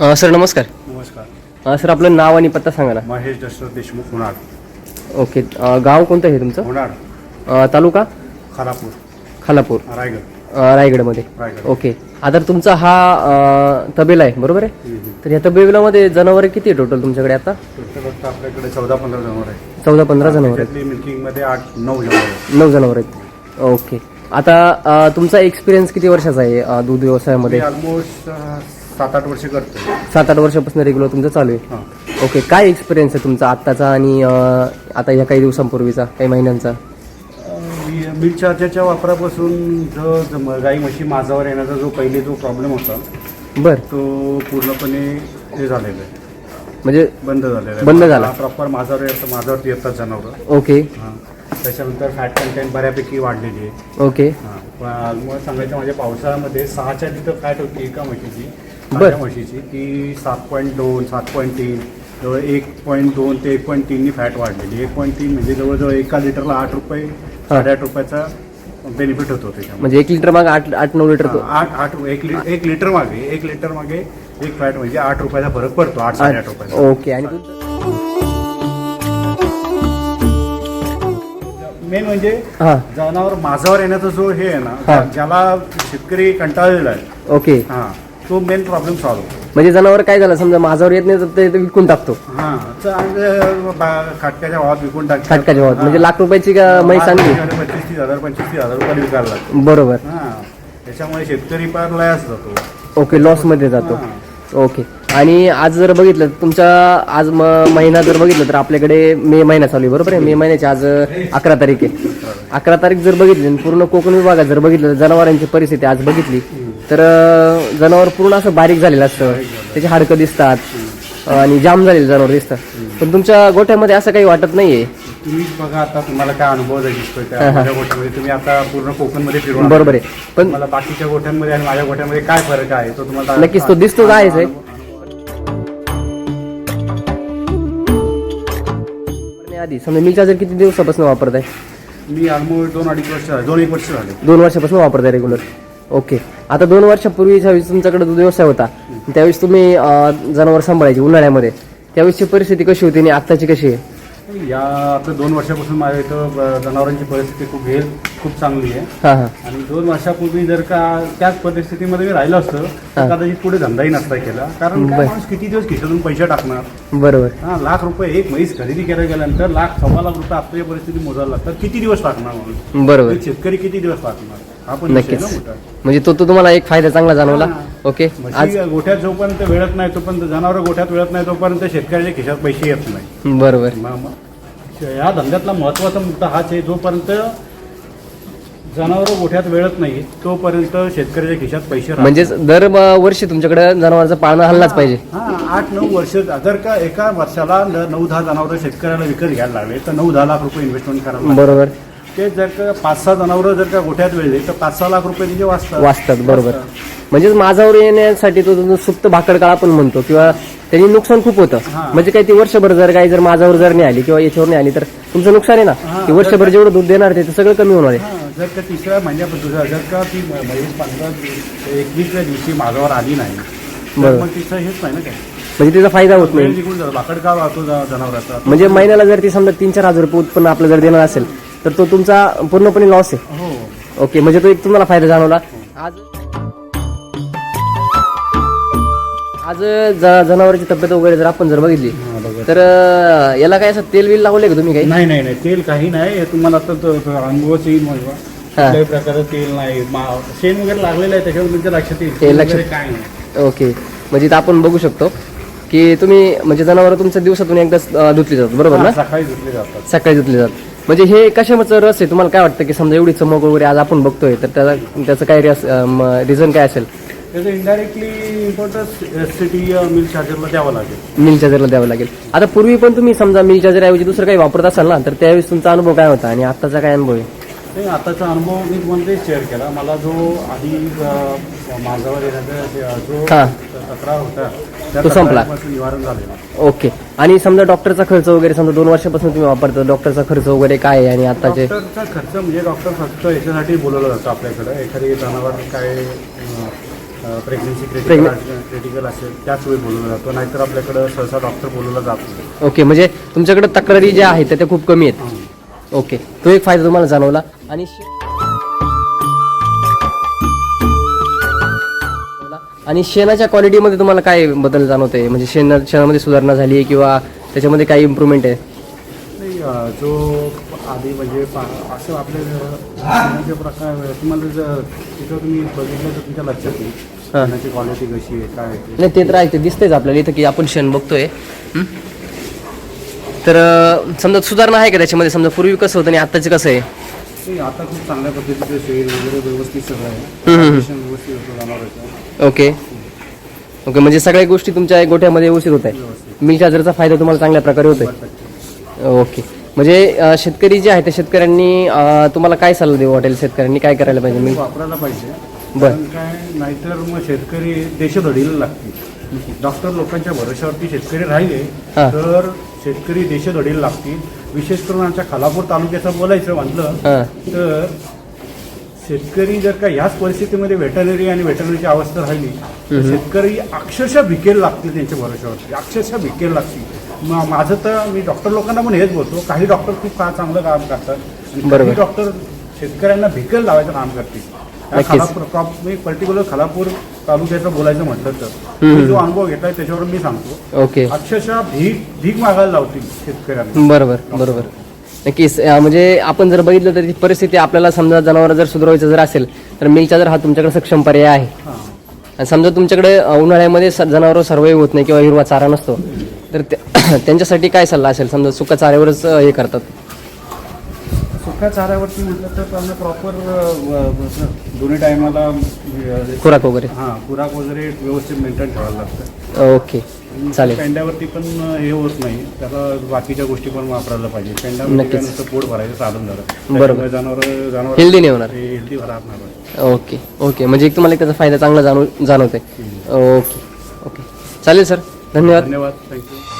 अ, sir नमस्कार. नमस्कार. अ, sir आपलं नाव आणि पत्ता सांगा ना. महेश दशरथ देशमुख होणार ओके. अ, गाव कोणतं आहे तुमचं? होणार अ, तालुका? खालापूर. खालापूर. रायगड. अ, रायगडमध्ये. रायगड. ओके. आता तुमचा हा अ, तबेला आहे बरोबर आहे? तर ह्या तबेलामध्ये जनावरे किती आहे टोटल तुमच्याकडे आता? टोटल आता आपल्याकडे चौदा पंधरा जनावर आहे चौदा पंधरा जनावर आहेत. त्याच्यातली मिल्किंगमध्ये आठ नऊ जनावर आहे नऊ जनावर आहेत. ओके. आता अ, तुमचा एक्सपिरियन्स किती वर्षाचा आहे अ, दूध व्यवसायामध्ये? ऑलमोस्ट सात आठ वर्ष करतो सात आठ वर्षापासून रेग्युलर तुमचं चालू आहे? हां. ओके काय एक्सपिरियन्स आहे तुमचा आत्ताचा आणि अ, आता ह्या काही दिवसांपूर्वीचा काही महिन्यांचा? मिल्क चार्जरच्या वापरापासून जो जो म- गाई म्हशी माझावर येण्याचा जो पहिले जो प्रॉब्लेम होता बर. तो पूर्णपणे हे झालेला आहे. म्हणजे बंद झालेला आहे. बंद झाला. प्रॉपर माझावर येतं माझावरती येतात जनावरं. ओके हां. त्याच्यानंतर फॅट कंटेंट बऱ्यापैकी वाढलेली आहे. ओके हां, पण ऑलमोस्ट सांगायचं म्हणजे पावसाळ्यामध्ये सहाच्या तिथं फॅट होती एका म्हशीची. माझ्या म्हशीची ती सात पॉईंट दोन सात पॉईंट तीन जवळ एक पॉईंट दोन ते एक पॉईंट तीननी फॅट वाढलेली. एक पॉईंट तीन म्हणजे जवळजवळ एका लिटरला आठ रुपये साडेआठ रुपयाचा बेनिफिट होतो त्याच्यामध्ये. म्हणजे एक लिटर माग आठ आठ नऊ लिटर आठ आठ एक लिटर मागे एक लिटर मागे एक फॅट म्हणजे आठ रुपयाचा फरक पडतो आठ साडेआठ रुपयाचा. ओके आणि मेन म्हणजे जनावर माझावर येण्याचा जो हे आहे ना. ज्याला शेतकरी कंटाळलेला आहे. ओके. हां. तो मेन प्रॉब्लेम सॉल्व्ह होतो. म्हणजे जनावर काय झालं? समजा माझावर येत नाही तर ते ते विकून टाकतो. हा बा- खाटक्याच्या भावात विकून टाक खाटकाच्या भावात म्हणजे लाख रुपयाची का म्हैस आणली? पंचवीस तीस हजार पंचवीस तीस हजार रुपये विकायला लागतो बरोबर. हा. त्याच्यामुळे शेतकरी फार लयास जातो. ओके लॉसमध्ये जातो. ओके. आणि आज जर बघितलं तुमचा आज म- महिना जर बघितलं तर आपल्याकडे मे महिना चालू आहे बरोबर आहे? मे महिन्याची आज अकरा तारीख आहे. अकरा तारीख जर बघितली आणि पूर्ण कोकण विभागात जर बघितलं तर जनावरांची परिस्थिती आज बघितली. तर जनावर पूर्ण असं बारीक झालेलं असतं. त्याची हाडकं दिसतात. आणि जाम झालेले जनावर दिसतात. पण तुमच्या गोठ्यामध्ये असं काही वाटत नाहीये? तुम्ही बघा आता तुम्हाला काय अनुभव दिसतोय त्या माझ्या गोठ्यामध्ये. तुम्ही आता पूर्ण कोकणमध्ये फिरून. बरोबर आहे. पण तुम्हाला बाकीच्या गोठ्यांमध्ये आणि माझ्या गोठ्यामध्ये काय फरक आहे? तो तुम्हाला नक्कीच तो दिसतो आहेच आहे. आधी समजा मी चार्जर किती दिवसापासून वापरताय? मी ऑलमोस्ट दोन अडीच वर्ष दोन एक वर्ष झाले. दोन वर्षापासून वापरताय रेग्युलर ओके. आता दोन वर्षापूर्वी ज्यावेळेस तुमच्याकडे दूध व्यवसाय होता त्यावेळेस तुम्ही अं, जनावर सांभाळायची उन्हाळ्यामध्ये. त्यावेळेसची परिस्थिती कशी होती आणि आत्ताची कशी आहे? या आता दोन वर्षापासून माझ्या इथं जनावरांची परिस्थिती खूप हे खूप चांगली आहे. हां हां. आणि दोन वर्षापूर्वी जर का त्याच परिस्थितीमध्ये मी राहिलो असतं तर. कदाचित पुढे धंदाही नसता केला. कारण काय बर. माणूस किती दिवस खिशातून पैसे टाकणार? बरोबर. हा लाख रुपये एक म्हैस खरेदी केल्या गेल्यानंतर लाख सव्वा लाख रुपये आपल्या परिस्थिती मोजायला लागतात. किती दिवस टाकणार माणूस बरोबर. शेतकरी किती दिवस टाकणार? नक्कीच. म्हणजे तो तो तुम्हाला एक फायदा चांगला जाणवला. ओके आज गोठ्यात जोपर्यंत वेळत नाही तोपर्यंत जनावर गोठ्यात वेळत नाही तोपर्यंत शेतकऱ्याच्या खिशात पैसे येत नाही. बरोबर. या धंद्यातला महत्त्वाचा मुद्दा हाच आहे जोपर्यंत जनावर गोठ्यात वेळत नाही तोपर्यंत शेतकऱ्याच्या खिशात पैसे राहत म्हणजेच दर वर्षी तुमच्याकडे जनावरचं पाळणं हल्लाच पाहिजे. हा आठ नऊ वर्ष जर का एका वर्षाला नऊ दहा जनावर शेतकऱ्याला विकत घ्यायला लागले तर नऊ दहा लाख रुपये इन्व्हेस्टमेंट करायला. बरोबर. ते जर का पाच सहा जनावर जर का गोठ्यात वेळले तर पाच सहा लाख रुपये तिथे वाचतात. वाचतात बरोबर. म्हणजेच माझावर येण्यासाठी तो जो सुप्त भाकड काळ आपण म्हणतो किंवा त्यांनी नुकसान खूप होतं. म्हणजे काही ती वर्षभर जर काही जर माझावर जर नाही आली किंवा याच्यावर नाही आली तर तुमचं नुकसान आहे ना. की वर्षभर जेवढं दूध देणार ते ते सगळं कमी होणार आहे. जर का तिसऱ्या महिन्यापासून जर का ती म- म्हैस पंधरा एकवीसच्या दिवशी माझावर आली नाही तर बरोबर. मग तिचं हेच नाही ना काय? म्हणजे त्याचा फायदा होत वेळ नाही निघून जातो. भाकड का वाहतो ज- जनावराचा. म्हणजे महिन्याला जर ती समजा तीन चार हजार रुपये उत्पन्न आपलं जर देणार असेल तर तो तुमचा पूर्णपणे लॉस आहे. हो. ओके म्हणजे तो एक तुम्हाला फायदा जाणवला. आज आज ज- जनावरांची तब्येत वगैरे जर आपण जर बघितली. तर अं, याला काय असं तेल बिल लावले का तुम्ही काही? नाही नाही नाही. तेल काही नाही. हे तुम्हाला आता तो- तो अनुभवच येईल. कुठल्याही प्रकारचं तेल नाही. मा- शेण वगैरे लागलेलं आहे त्याच्यावर तुमच्या लक्षात येईल. तेल लक्षात- वगैरे काय नाही. ओके म्हणजे इथं आपण बघू शकतो की तुम्ही म्हणजे जनावर तुमच्या दिवसातून एकदा धुतली जातात. बरोबर ना? हा, सकाळी धुतले जातात. सकाळी धुतली जातात. म्हणजे हे कशाचं रस आहे? तुम्हाला काय वाटतं की समजा एवढी चमक वगैरे आज आपण बघतोय तर त्याचा त्याचं काय रिझन काय असेल? त्याचं indirectly importance S C T milk चार्जरला द्यावं लागेल. मिल चार्जरला द्यावं लागेल. आता पूर्वी पण तुम्ही समजा मिल चार्जर ऐवजी दुसरं काही वापरत असाल ना तर त्यावेळेस तुमचा अनुभव काय होता आणि आताचा काय अनुभव आहे? नाही आताचा अनुभव मी तुम्हाला शेअर केला. मला जो आधी अ, माझावर येण्याचा जे- हा. तक्रार होता तो संपला. तक्रारीपासून निवारण झालेलं ओके. आणि समजा डॉक्टरचा खर्च वगैरे समजा दोन वर्षापासून तुम्ही वापरता डॉक्टरचा खर्च वगैरे काय आहे आणि आताचे डॉक्टरचा खर्च म्हणजे डॉक्टर फक्त याच्यासाठी बोलवलं जातं आपल्याकडं. एखादी जनावर काय प्रेग्नन्सी Pregnant- क्रिटिकल क्रिटिकल असेल त्याच वेळी बोलवला जातो. नाहीतर आपल्याकडं सहसा डॉक्टर बोलवला जात नाही. ओके. म्हणजे तुमच्याकडे तक्रारी ज्या आहेत त्या त्या खूप कमी आहेत. ओके. तो एक फायदा तुम्हाला जाणवला. आणि शे- आणि शेणाच्या क्वालिटीमध्ये तुम्हाला काय बदल जाणवते म्हणजे शेण शेणामध्ये सुधारणा झाली आहे किंवा त्याच्यामध्ये काही इम्प्रूव्हमेंट आहे नाही जो आधी म्हणजे पा- असं आपले शेणाचे प्रकार तुम्हाला जर तिथं तुम्ही बघितलं तर तुमच्या लक्षात येईल हां. शेणाची क्वालिटी कशी आहे काय आहे ते. नाही ते तर आहे ते दिसतेच आपल्याला इथं की आपण शेण बघतोय हं? तर अं, समजा सुधारणा आहे का त्याच्यामध्ये समजा पूर्वी कसं होतं आणि आत्ताचं कसं आहे नाही, आता खूप चांगल्या पद्धतीचं शेड वगैरे व्यवस्थित सगळं आहे हम्म, हम्म. Condition व्यवस्थित होतं जनावरांचं. ओके. ओके म्हणजे सगळ्या गोष्टी तुमच्या गोठ्यामध्ये व्यवस्थित होत आहे मिल्क चार्जरचा फायदा तुम्हाला चांगल्या प्रकारे होतोय. शंभर टक्के. ओके. म्हणजे अं, शेतकरी जे आहे त्या शेतकऱ्यांनी अं, तुम्हाला काय सल्ला देऊ वाटेल शेतकऱ्यांनी? काय करायला पाहिजे ते मिल्क? वापरायला पाहिजे. बरं. कारण काय नाहीतर मग शेतकरी देशदडीला लागतील. डॉक्टर लोकांच्या भरोश्यावरती शेतकरी राहिले हा. तर शेतकरी देशदडीला लागतील. विशेष करून आमच्या खालापूर तालुक्याचं बोलायचं म्हटलं तर शेतकरी जर का ह्याच परिस्थितीमध्ये वेटनरी आणि वेटनरीची अवस्था राहिली तर शेतकरी अक्षरशः भिकेल लागतील त्यांच्या भरोश्यावरती अक्षरशः भिकेल लागतील. माझं तर मी डॉक्टर लोकांना पण हेच बोलतो काही डॉक्टर खूप का चांगलं काम करतात आणि. काही डॉक्टर शेतकऱ्यांना भिकेल लावायचं काम करतील. खालापूर मी पर्टिक्युलर खालापूर तालुक्याचं बोलायचं म्हटलं तर जो अनुभव घेतलाय त्याच्यावर मी सांगतो. अक्षरशः भीक भीक मागायला लावतील शेतकऱ्यांना. बरोबर बरोबर. नक्कीच म्हणजे आपण जर बघितलं तर ती परिस्थिती आपल्याला समजा जनावर जर सुधारायचं जर असेल तर मिल्क चार्जर हा तुमच्याकडे सक्षम पर्याय आहे. आणि समजा तुमच्याकडे उन्हाळ्यामध्ये जनावर सर्वाईव्ह होत नाही किंवा हिरवा चारा नसतो तर त्या- त्यांच्यासाठी काय सल्ला असेल? समजा सुका चाऱ्यावरच हे करतात. सुक्या चाऱ्यावरती म्हटलं तर त्यांना प्रॉपर दोन्ही टायमाला खुराक वगैरे. हां खुराक वगैरे व्यवस्थित मेंटेन ठेवायला लागतं. ओके चालेल. पेंड्यावरती पण हे होत नाही. त्याला बाकीच्या गोष्टी पण वापरायला पाहिजे. पेंड्यामध्ये नुसतं पोट भरायचं साधन झालं. बरोबर. जनावर जनावर हेल्दी नाही होणार. हेल्दी नाही. Okay okay. म्हणजे एक तुम्हाला त्याचा फायदा चांगला जाणव जाणवतोय. Okay okay. चालेल सर. धन्यवाद. धन्यवाद. Thank you